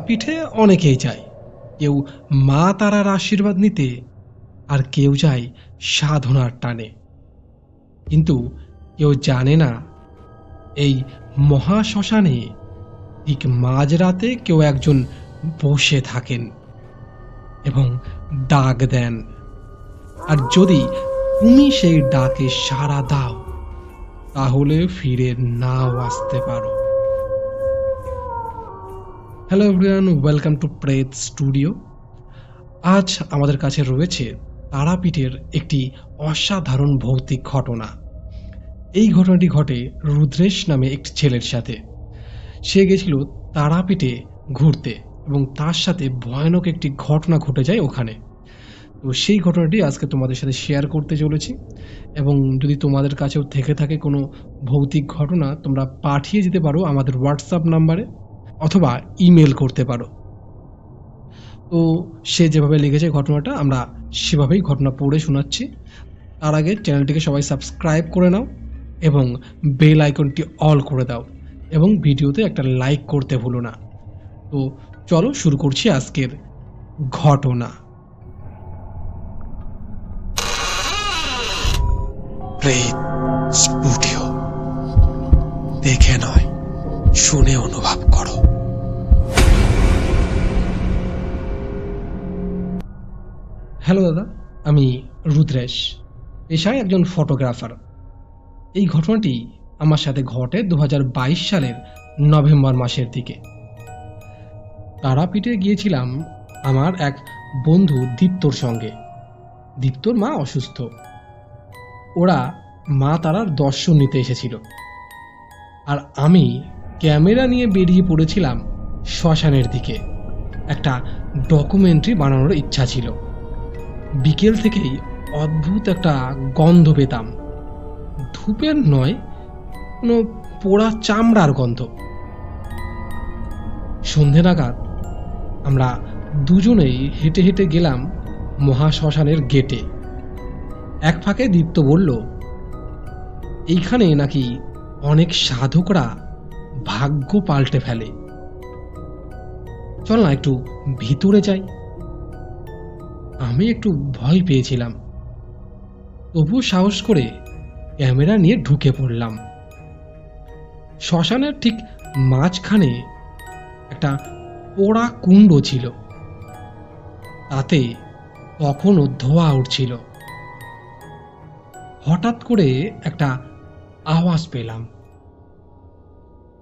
তারাপীঠে অনেকেই যায়। কেউ মা তারার আশীর্বাদ নিতে, আর কেউ যায় সাধনার টানে। কিন্তু কেউ জানে না, এই মহাশ্মশানে ঠিক মাঝরাতে কেউ একজন বসে থাকেন এবং ডাক দেন। আর যদি তুমি সেই ডাকে সাড়া দাও, তাহলে ফিরে নাও আসতে পারো। হ্যালো এভরিওয়ান ওয়েলকাম টু প্রেত স্টুডিও আজ আমাদের কাছে রয়েছে তারাপীঠের একটি অসাধারণ ভৌতিক ঘটনা। এই ঘটনাটি ঘটে রুদ্রেশ নামে একটি ছেলের সাথে। সে গেছিল তারাপীঠে ঘুরতে এবং তার সাথে ভয়ানক একটি ঘটনা ঘটে যায় ওখানে। তো সেই ঘটনাটি আজকে তোমাদের সাথে শেয়ার করতে চলেছি এবং যদি তোমাদের কাছেও থেকে থাকে কোনো ভৌতিক ঘটনা, তোমরা পাঠিয়ে যেতে পারো আমাদের হোয়াটসঅ্যাপ নাম্বারে অথবা ইমেল করতে পারো। তো সে যেভাবে লিখেছে ঘটনাটা, আমরা সেভাবেই ঘটনা পড়ে শোনাচ্ছি। তার আগে চ্যানেলটিকে সবাই সাবস্ক্রাইব করে নাও এবং বেল আইকনটি অল করে দাও এবং ভিডিওতে একটা লাইক করতে ভুলো না। তো চলো শুরু করছি আজকের ঘটনা। স্টুডিও দেখে নয়, শুনে অনুভব। হ্যালো দাদা, আমি রুদ্রেশ। পেশায় একজন ফটোগ্রাফার এই ঘটনাটি আমার সাথে ঘটে দু হাজার বাইশ সালের নভেম্বর মাসের দিকে। তারাপীঠে গিয়েছিলাম আমার এক বন্ধু দীপ্তর সঙ্গে। দীপ্তর মা অসুস্থ। ওরা মা তারার দর্শন নিতে এসেছিল। আর আমি ক্যামেরা নিয়ে বেরিয়ে পড়েছিলাম শ্মশানের দিকে। একটা ডকুমেন্টারি বানানোর ইচ্ছা ছিল। বিকেল থেকেই অদ্ভুত একটা গন্ধ পেতাম। ধূপের নয়, কোনো পোড়া চামড়ার গন্ধ। সন্ধে নাগাদ আমরা দুজনেই হেঁটে হেঁটে গেলাম মহাশ্মশানের গেটে। এক ফাঁকে দীপ্ত বলল, এইখানে নাকি অনেক সাধকরা ভাগ্য পাল্টে ফেলে। চল না একটু ভিতরে যাই। আমি একটু ভয় পেয়েছিলাম। তবু সাহস করে ক্যামেরা নিয়ে ঢুকে পড়লাম। শ্মশানের ঠিক মাঝখানে একটা পোড়া কুণ্ড ছিল। তাতে তখনও ধোয়া উঠছিল। হঠাৎ করে একটা আওয়াজ পেলাম।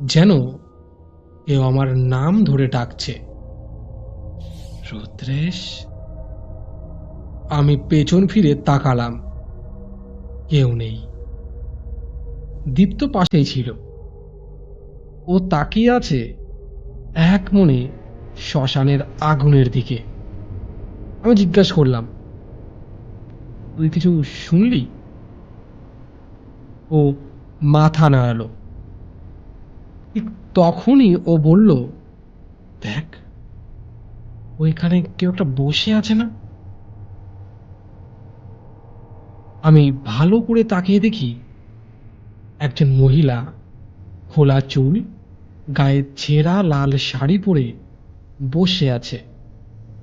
যেন কেউ আমার নাম ধরে ডাকছে। রুদ্রেশ? আমি পেছন ফিরে তাকালাম। কেউ নেই। দীপ্ত পাশেই ছিল। ও তাকিয়ে আছে এক মনে শ্মশানের আগুনের দিকে। আমি জিজ্ঞাসা করলাম, তুই কিছু শুনলি? ও মাথা নাড়ালো। ঠিক তখনই ও বলল, দেখ, ওইখানে কেউ একটা বসে আছে না? আমি ভালো করে তাকিয়ে দেখি একজন মহিলা খোলা চুল, গায়ে ছেঁড়া লাল শাড়ি পরে বসে আছে।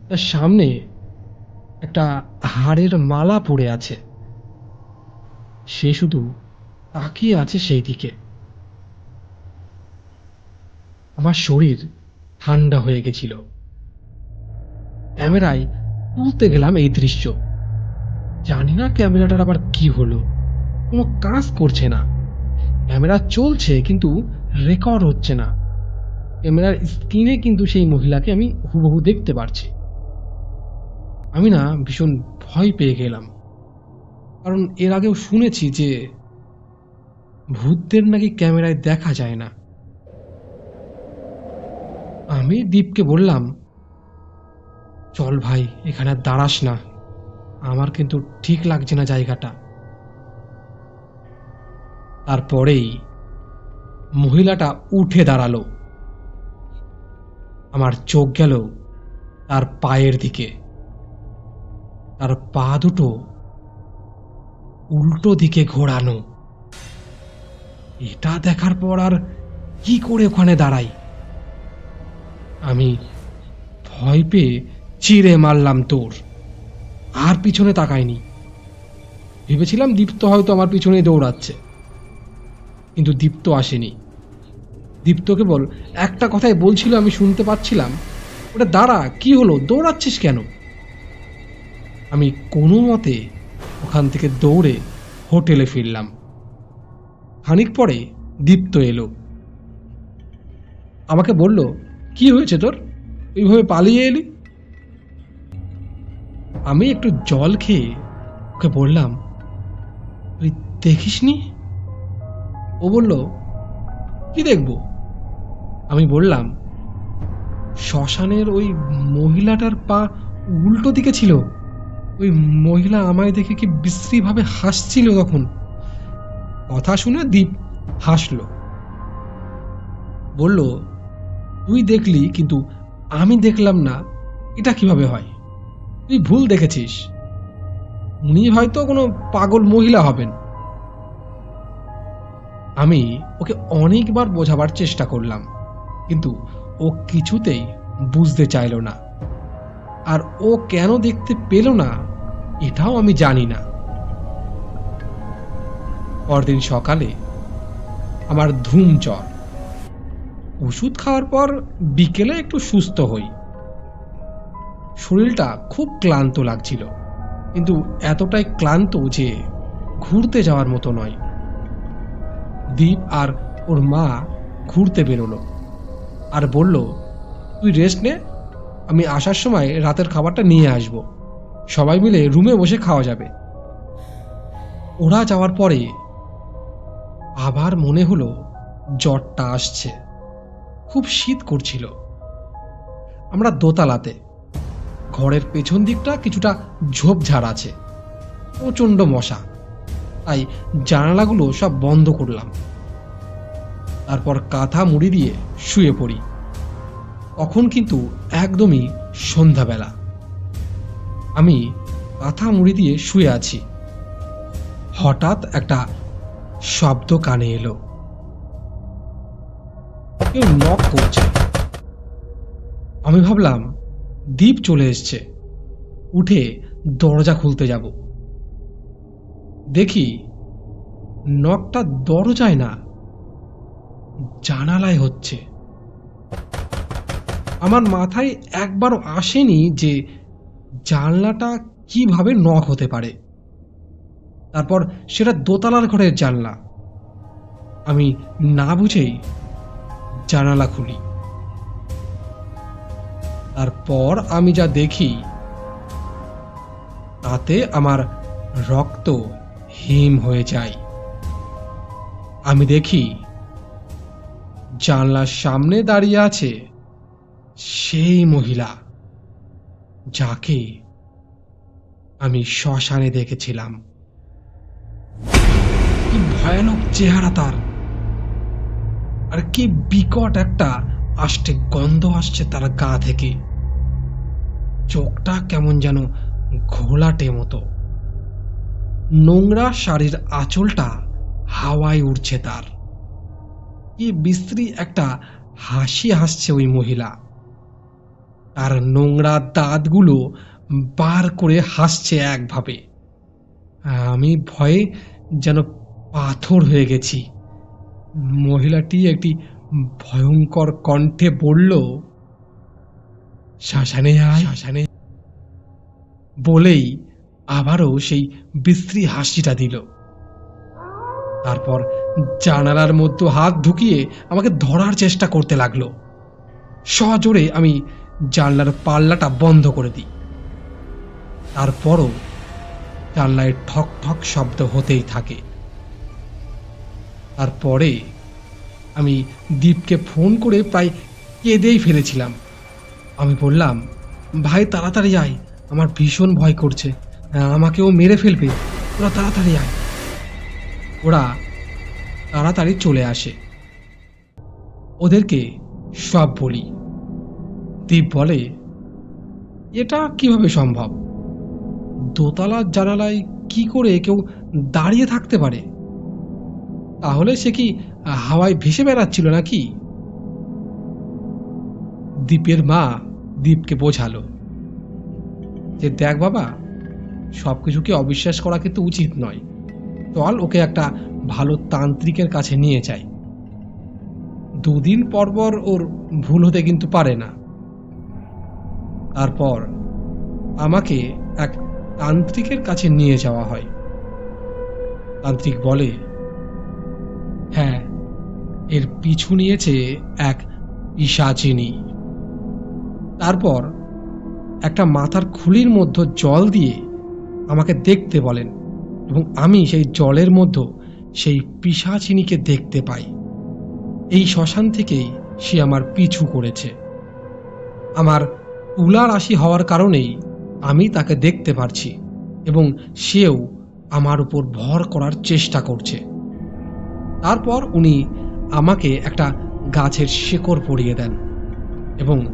তার সামনে একটা হাড়ের মালা পড়ে আছে। সে শুধু তাকিয়ে আছে সেই দিকে। আমার শরীর ঠান্ডা হয়ে গেছিল। ক্যামেরায় তুলতে গেলাম এই দৃশ্য। জানি না ক্যামেরাটার আবার কি হলো। কোনো কাজ করছে না। ক্যামেরা চলছে কিন্তু রেকর্ড হচ্ছে না। ক্যামেরার স্ক্রিনে কিন্তু সেই মহিলাকে আমি হুবহু দেখতে পারছি। আমি না ভীষণ ভয় পেয়ে গেলাম। কারণ এর আগেও শুনেছি যে ভূতদের নাকি ক্যামেরায় দেখা যায় না। আমি দীপকে বললাম, চল ভাই, এখানে দাঁড়াস না। আমার কিন্তু ঠিক লাগছে না জায়গাটা। তারপরেই মহিলাটা উঠে দাঁড়াল। আমার চোখ গেল তার পায়ের দিকে। তার পা দুটো উল্টো দিকে ঘোরানো। এটা দেখার পর আর কি করে ওখানে দাঁড়াই? আমি ভয় পেয়ে চিড়ে মারলাম তোর। আর পিছনে তাকায়নি। ভেবেছিলাম দীপ্ত হয়তো আমার পিছনে দৌড়াচ্ছে। কিন্তু দীপ্ত আসেনি। দীপ্ত কেবল একটা কথাই বলছিল আমি শুনতে পাচ্ছিলাম। ওটা দাঁড়া, কি হলো? দৌড়াচ্ছিস কেন? আমি কোনো মতে ওখান থেকে দৌড়ে হোটেলে ফিরলাম। খানিক পরে দীপ্ত এলো। আমাকে বলল, কি হয়েছে তোর? ওইভাবে পালিয়ে এলি? আমি একটু জল খেয়ে ওকে বললাম তুই দেখিসনি? ও বলল, কি দেখব? আমি বললাম, শ্মশানের ওই মহিলাটার পা উল্টো দিকে ছিল। ওই মহিলা আমায় দেখে কি বিশ্রীভাবে হাসছিল তখন। কথা শুনে দীপ হাসল। বলল, তুই দেখলি, কিন্তু আমি দেখলাম না। এটা কীভাবে হয়? তুই ভুল দেখেছিস। উনি হয়তো কোনো পাগল মহিলা হবেন। আমি ওকে অনেকবার বোঝাবার চেষ্টা করলাম, কিন্তু ও কিছুতেই বুঝতে চাইল না। আর ও কেন দেখতে পেল না, এটাও আমি জানি না। পরদিন সকালে আমার ধুম জ্বর। ওষুধ খাওয়ার পর বিকেলে একটু সুস্থ হই। শরীরটা খুব ক্লান্ত লাগছিল। কিন্তু এতটাই ক্লান্ত যে ঘুরতে যাওয়ার মতো নয়। দীপ আর ওর মা ঘুরতে বেরোলো আর বলল, তুই রেস্ট নে, আমি আসার সময় রাতের খাবারটা নিয়ে আসব। সবাই মিলে রুমে বসে খাওয়া যাবে। ওরা যাওয়ার পরে আবার মনে হলো জ্বরটা আসছে। খুব শীত করছিল। আমরা দোতলাতে ঘরের পেছন দিকটা কিছুটা ঝোপঝাড় আছে। প্রচণ্ড মশা। তাই জানালাগুলো সব বন্ধ করলাম। তারপর কাঁথা মুড়ি দিয়ে শুয়ে পড়ি। তখন কিন্তু একদমই সন্ধ্যাবেলা। আমি কাঁথা মুড়ি দিয়ে শুয়ে আছি। হঠাৎ একটা শব্দ কানে এলো। কেউ নক করছে। আমি ভাবলাম দ্বীপ চলে এসছে। উঠে দরজা খুলতে যাব। দেখি নকটা দরজায় না, জানালায় হচ্ছে। আমার মাথায় একবারও আসেনি যে জানলাটা কীভাবে নখ হতে পারে। তারপর সেটা দোতলার ঘরের জানলা। আমি না বুঝেই জানালা খুলি। তারপর আমি যা দেখি, তাতে আমার রক্ত হিম হয়ে যায়। আমি দেখি, জানলার সামনে দাঁড়িয়ে আছে সেই মহিলা, যাকে আমি শ্মশানে দেখেছিলাম। কি ভয়ানক চেহারা তার। আর কি বিকট একটা আষ্টে গন্ধ আসছে তার গা থেকে। চোখটা কেমন যেন ঘোলাটে মতো। নোংরা শাড়ির আঁচলটা হাওয়ায় উড়ছে তার। কি বিশ্রী একটা হাসি হাসছে ওই মহিলা। তার নোংরা দাঁতগুলো বার করে হাসছে একভাবে। আমি ভয়ে যেন পাথর হয়ে গেছি। মহিলাটি একটি ভয়ঙ্কর কণ্ঠে বলল শ্মশানে আয় বলেই আবারও সেই বিশ্রী হাসিটা দিল। তারপর জানালার মধ্যে হাত ঢুকিয়ে আমাকে ধরার চেষ্টা করতে লাগল। সজোরে আমি জানলার পাল্লাটা বন্ধ করে দিই। তারপরও জানলায় ঠক ঠক শব্দ হতেই থাকে। তারপরে আমি দীপকে ফোন করে প্রায় কেঁদেই ফেলেছিলাম। আমি বললাম, ভাই, তাড়াতাড়ি আয়। আমার ভীষণ ভয় করছে। আমাকেও মেরে ফেলবে। ওরা তাড়াতাড়ি আয়। ওরা তাড়াতাড়ি চলে আসে। ওদেরকে সব বলি। দীপ বলে, এটা কীভাবে সম্ভব? দোতলার জানালায় কি করে কেউ দাঁড়িয়ে থাকতে পারে? তাহলে সে কি হাওয়ায় ভেসে বেড়াচ্ছিল নাকি? দ্বীপের মা দীপকে বোঝালো যে, দেখ বাবা সব কিছুকে অবিশ্বাস করা কিন্তু উচিত নয়। চল, ওকে একটা ভালো তান্ত্রিকের কাছে নিয়ে যাই। দুদিন পর পর ওর ভুল হতে কিন্তু পারে না। তারপর আমাকে এক তান্ত্রিকের কাছে নিয়ে যাওয়া হয়। তান্ত্রিক বলে হ্যাঁ এর পিছু নিয়েছে এক পিসাচিনী তারপর একটা মাথার খুলির মধ্যে জল দিয়ে আমাকে দেখতে বলেন এবং আমি সেই জলের মধ্যে সেই পিসাচিনীকে দেখতে পাই। এই শ্মশান থেকেই সে আমার পিছু করেছে। আমার তুলা রাশি হওয়ার কারণেই আমি তাকে দেখতে পারছি এবং সেও আমার উপর ভর করার চেষ্টা করছে। তারপর উনি আমাকে একটা গাছের শেকড় পরিয়ে দেন এবং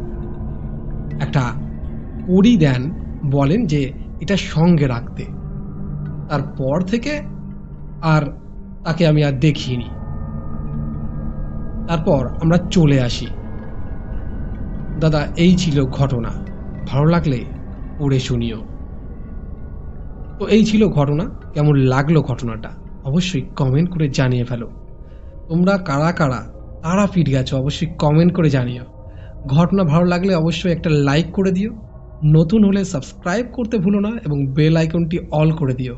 একটা পরি দেন বলেন যে এটা সঙ্গে রাখতে। তারপর থেকে আর তাকে আমি আর দেখিনি। তারপর আমরা চলে আসি। দাদা, এই ছিল ঘটনা। ভালো লাগলে পড়ে শুনিও। তো এই ছিল ঘটনা। কেমন লাগল ঘটনাটা? অবশ্যই কমেন্ট করে জানিয়ে ফেলো। তোমরা কারা কারা তারা ফিট গেছো, অবশ্যই কমেন্ট করে জানিও। ঘটনা ভালো লাগলে অবশ্যই একটা লাইক করে দিও। নতুন হলে সাবস্ক্রাইব করতে ভুলো না এবং বেল আইকনটি অল করে দিও।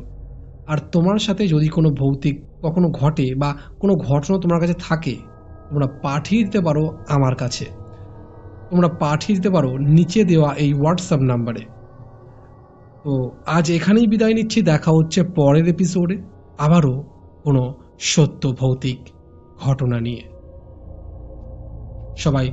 আর তোমার সাথে যদি কোনো ভৌতিক কখনো ঘটে বা কোনো ঘটনা তোমার কাছে থাকে, তোমরা পাঠিয়ে দিতে পারো আমার কাছে। তোমরা পাঠিয়ে দিতে পারো নিচে দেওয়া এই হোয়াটসঅ্যাপ নাম্বারে তো আজ এখানেই বিদায় নিচ্ছি, দেখা হচ্ছে পরের এপিসোডে আবারও কোনো সত্য ভৌতিক ঘটনা নিয়ে। সবাই